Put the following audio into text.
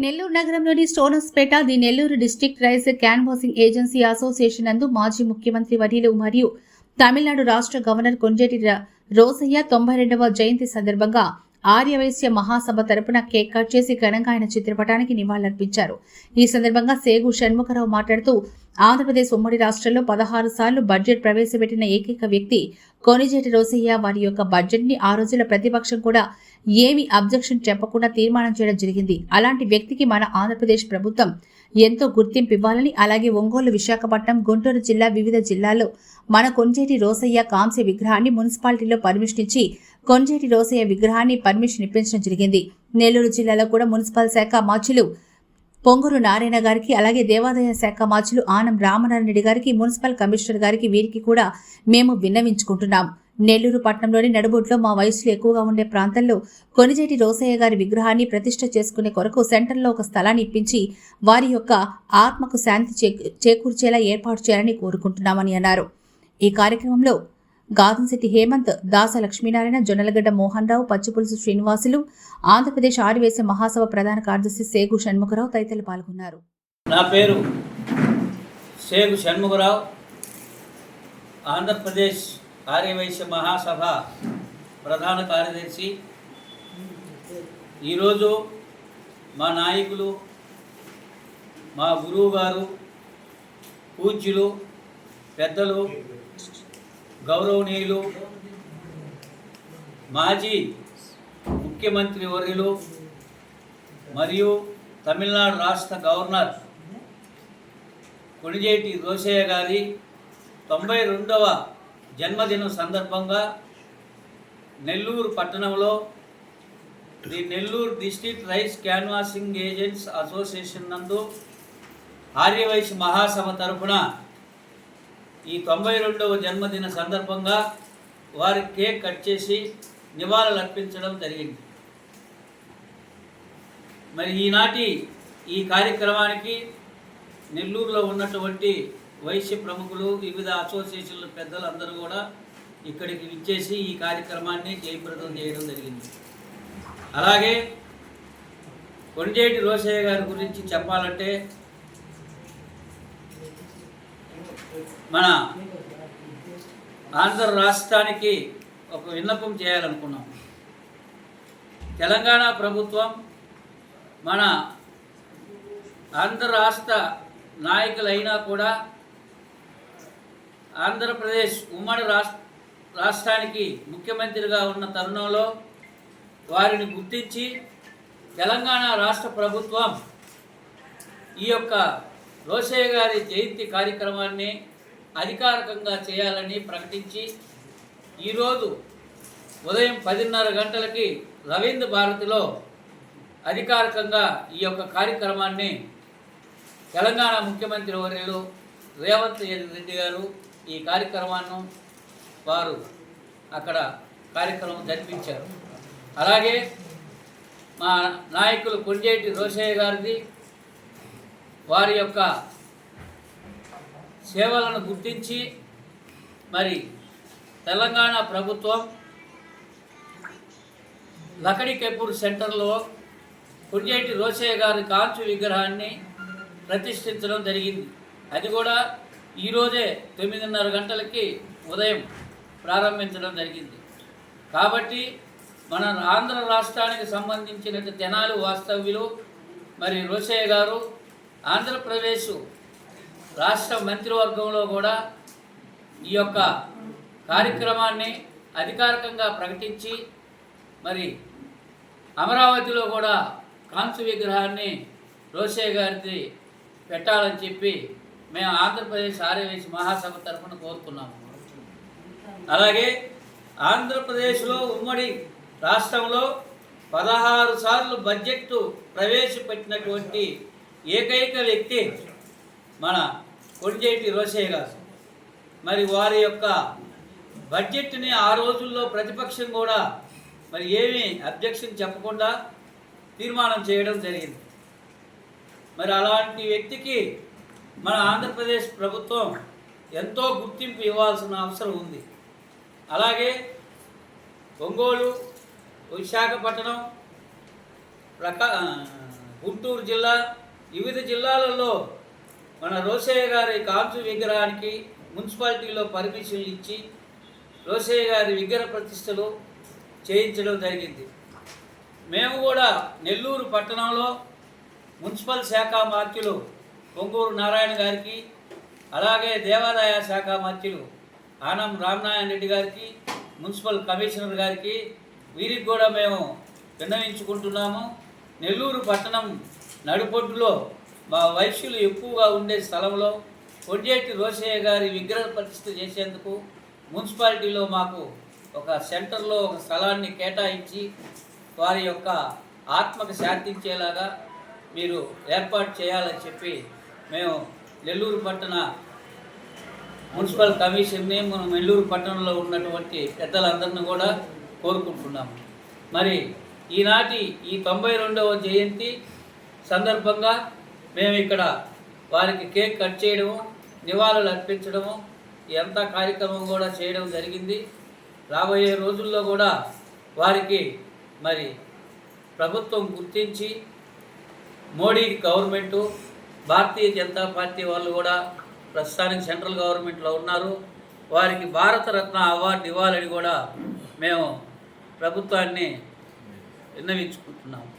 నెల్లూరు నగరంలోని Stonehousepet the Nellore district rice canvassing agency association నందు మాజీ ముఖ్యమంత్రి వర్యులు మరియు తమిళనాడు రాష్ట్ర గవర్నర్ కొంజేటి ర- రోసయ్య తొంభై రెండవ జయంతి సందర్భంగా ఆర్యవైశ్య మహాసభ తరపున కేక్ కట్ చేసి ఘనంగా ఆయన చిత్రపటానికి నివాళులర్పించారు. ఈ సందర్భంగా సేగు షణ్ముఖరావు మాట్లాడుతూ ఆంధ్రప్రదేశ్ ఉమ్మడి రాష్ట్రంలో పదహారు సార్లు బడ్జెట్ ప్రవేశపెట్టిన ఏకైక వ్యక్తి కొనిజేటి రోసయ్య వారి యొక్క బడ్జెట్ని ఆ రోజుల ప్రతిపక్షం కూడా ఏమి అబ్జెక్షన్ చెప్పకుండా తీర్మానం చేయడం జరిగింది. అలాంటి వ్యక్తికి మన ఆంధ్రప్రదేశ్ ప్రభుత్వం ఎంతో గుర్తింపు ఇవ్వాలని అలాగే ఒంగోలు విశాఖపట్నం గుంటూరు జిల్లా వివిధ జిల్లాల్లో మన కొంజేటి రోసయ్య కాంస్య విగ్రహాన్ని మున్సిపాలిటీలో పర్మిషన్ ఇచ్చి కొంజేటి రోసయ్య విగ్రహాన్ని పర్మిషన్ ఇప్పించడం జరిగింది. నెల్లూరు జిల్లాలో కూడా మున్సిపల్ శాఖ మాచులు పొంగూరు నారాయణ గారికి అలాగే దేవాదాయ శాఖ మాచులు ఆనం రామనారాయణ గారికి మున్సిపల్ కమిషనర్ గారికి వీరికి కూడా మేము విన్నవించుకుంటున్నాం. నెల్లూరు పట్టణంలోని నడుబొడ్లో మా వయసులు ఎక్కువగా ఉండే ప్రాంతంలో కొనిజేటి రోసయ్య గారి విగ్రహాన్ని ప్రతిష్ట చేసుకునే కొరకు సెంటర్లో ఒక స్థలాన్ని ఇప్పించి వారి యొక్క ఆత్మకు శాంతి చేకూర్చేలా ఏర్పాటు చేయాలని కోరుకుంటున్నామని అన్నారు. ఈ కార్యక్రమంలో గాదంశెట్టి హేమంత్ దాస లక్ష్మీనారాయణ జొన్నలగడ్డ మోహన్ రావు పచ్చిపులుసు శ్రీనివాసులు ఆంధ్రప్రదేశ్ ఆదివేశ మహాసభ ప్రధాన కార్యదర్శి సేగు షణ్ముఖరావు తదితరులు పాల్గొన్నారు. నా పేరు సేగు షణ్ముఖరావు. ఆంధ్రప్రదేశ్ ఆర్యవైశ్య మహాసభ ప్రధాన కార్యదర్శి. ఈరోజు మా నాయకులు మా గురువు గారు పూజ్యులు పెద్దలు గౌరవనీయులు మాజీ ముఖ్యమంత్రి వర్యులు మరియు తమిళనాడు రాష్ట్ర గవర్నర్ కొణిజేటి రోషయ్య గారి తొంభై రెండవ జన్మదినం సందర్భంగా నెల్లూరు పట్టణంలో the Nellore district rice canvassing agents association నందు ఆర్యవైశ్య మహాసభ తరఫున ఈ తొంభై రెండవ జన్మదిన సందర్భంగా వారి కేక్ కట్ చేసి నివాళులు అర్పించడం జరిగింది. మరి ఈనాటి ఈ కార్యక్రమానికి నెల్లూరులో ఉన్నటువంటి వైశ్య ప్రముఖులు వివిధ అసోసియేషన్ల పెద్దలు అందరూ కూడా ఇక్కడికి విచ్చేసి ఈ కార్యక్రమాన్ని జయప్రదం చేయడం జరిగింది. అలాగే కొండేటి రోసయ్య గారి గురించి చెప్పాలంటే మన ఆంధ్ర రాష్ట్రానికి ఒక విన్నపం చేయాలనుకున్నాం. తెలంగాణ ప్రభుత్వం మన ఆంధ్ర రాష్ట్ర నాయకులైనా కూడా ఆంధ్రప్రదేశ్ ఉమ్మడి రాష్ట్ర రాష్ట్రానికి ముఖ్యమంత్రిగా ఉన్న తరుణంలో వారిని గుర్తించి తెలంగాణ రాష్ట్ర ప్రభుత్వం ఈ యొక్క రోషయ్య గారి జయంతి కార్యక్రమాన్ని అధికారికంగా చేయాలని ప్రకటించి ఈరోజు ఉదయం పదిన్నర గంటలకి రవీంద్ర భారతిలో అధికారికంగా ఈ యొక్క కార్యక్రమాన్ని తెలంగాణ ముఖ్యమంత్రి వర్యులు రేవంత్ రెడ్డి గారు ఈ కార్యక్రమాన్ని వారు అక్కడ కార్యక్రమం జరిపించారు. అలాగే మా నాయకులు కొంజేటి రోషయ్య గారిది వారి యొక్క సేవలను గుర్తించి మరి తెలంగాణ ప్రభుత్వం లకడికెపూర్ సెంటర్లో కొంజేటి రోషయ్య గారి కాంచు విగ్రహాన్ని ప్రతిష్ఠించడం జరిగింది. అది కూడా ఈరోజే తొమ్మిదిన్నర గంటలకి ఉదయం ప్రారంభించడం జరిగింది. కాబట్టి మన ఆంధ్ర రాష్ట్రానికి సంబంధించిన తెనాలి వాస్తవ్యులు మరి రోషయ్య గారు ఆంధ్రప్రదేశ్ రాష్ట్ర మంత్రివర్గంలో కూడా ఈ యొక్క కార్యక్రమాన్ని అధికారికంగా ప్రకటించి మరి అమరావతిలో కూడా కాంసు విగ్రహాన్ని రోషయ్య గారిది పెట్టాలని చెప్పి మేము ఆంధ్రప్రదేశ్ ఆర్యవేశ మహాసభ తరఫున కోరుతున్నాము. అలాగే ఆంధ్రప్రదేశ్లో ఉమ్మడి రాష్ట్రంలో పదహారు సార్లు బడ్జెట్ ప్రవేశపెట్టినటువంటి ఏకైక వ్యక్తి మన కొండేటి రోషయ్య గారు మరి వారి యొక్క బడ్జెట్ని ఆ రోజుల్లో ప్రతిపక్షం కూడా మరి ఏమీ అబ్జెక్షన్ చెప్పకుండా తీర్మానం చేయడం జరిగింది. మరి అలాంటి వ్యక్తికి మన ఆంధ్రప్రదేశ్ ప్రభుత్వం ఎంతో గుర్తింపు ఇవ్వాల్సిన అవసరం ఉంది. అలాగే ఒంగోలు విశాఖపట్నం ప్రకా గుంటూరు జిల్లా వివిధ జిల్లాలలో మన రోసయ్య గారి కాంచు విగ్రహానికి మున్సిపాలిటీలో పర్మిషన్లు ఇచ్చి రోసయ్య గారి విగ్రహ ప్రతిష్టలు చేయించడం జరిగింది. మేము కూడా నెల్లూరు పట్టణంలో మున్సిపల్ శాఖ మార్చులు పొంగూరు నారాయణ గారికి అలాగే దేవాదాయ శాఖ మార్చులు ఆనం రామనారాయణ రెడ్డి గారికి మున్సిపల్ కమిషనర్ గారికి వీరికి కూడా మేము విన్నవించుకుంటున్నాము. నెల్లూరు పట్టణం నడుపొడ్డులో మా వైశ్యులు ఎక్కువగా ఉండే స్థలంలో కొండేటి రోషయ్య గారి విగ్రహ ప్రతిష్ఠ చేసేందుకు మున్సిపాలిటీలో మాకు ఒక సెంటర్లో ఒక స్థలాన్ని కేటాయించి వారి యొక్క ఆత్మకు శాంతించేలాగా మీరు ఏర్పాటు చేయాలని చెప్పి మేము నెల్లూరు పట్టణ మున్సిపల్ కమిషన్ని మనం నెల్లూరు పట్టణంలో ఉన్నటువంటి పెద్దలందరిని కూడా కోరుకుంటున్నాము. మరి ఈనాటి ఈ తొంభై రెండవ జయంతి సందర్భంగా మేము ఇక్కడ వారికి కేక్ కట్ చేయడము నివాళులు అర్పించడము ఎంత కార్యక్రమం కూడా చేయడం జరిగింది. రాబోయే రోజుల్లో కూడా వారికి మరి ప్రభుత్వం గుర్తించి మోడీ గవర్నమెంటు భారతీయ జనతా పార్టీ వాళ్ళు కూడా ప్రస్తుతానికి సెంట్రల్ గవర్నమెంట్లో ఉన్నారు. వారికి భారతరత్న అవార్డు ఇవ్వాలని కూడా మేము ప్రభుత్వాన్ని విన్నవించుకుంటున్నాము.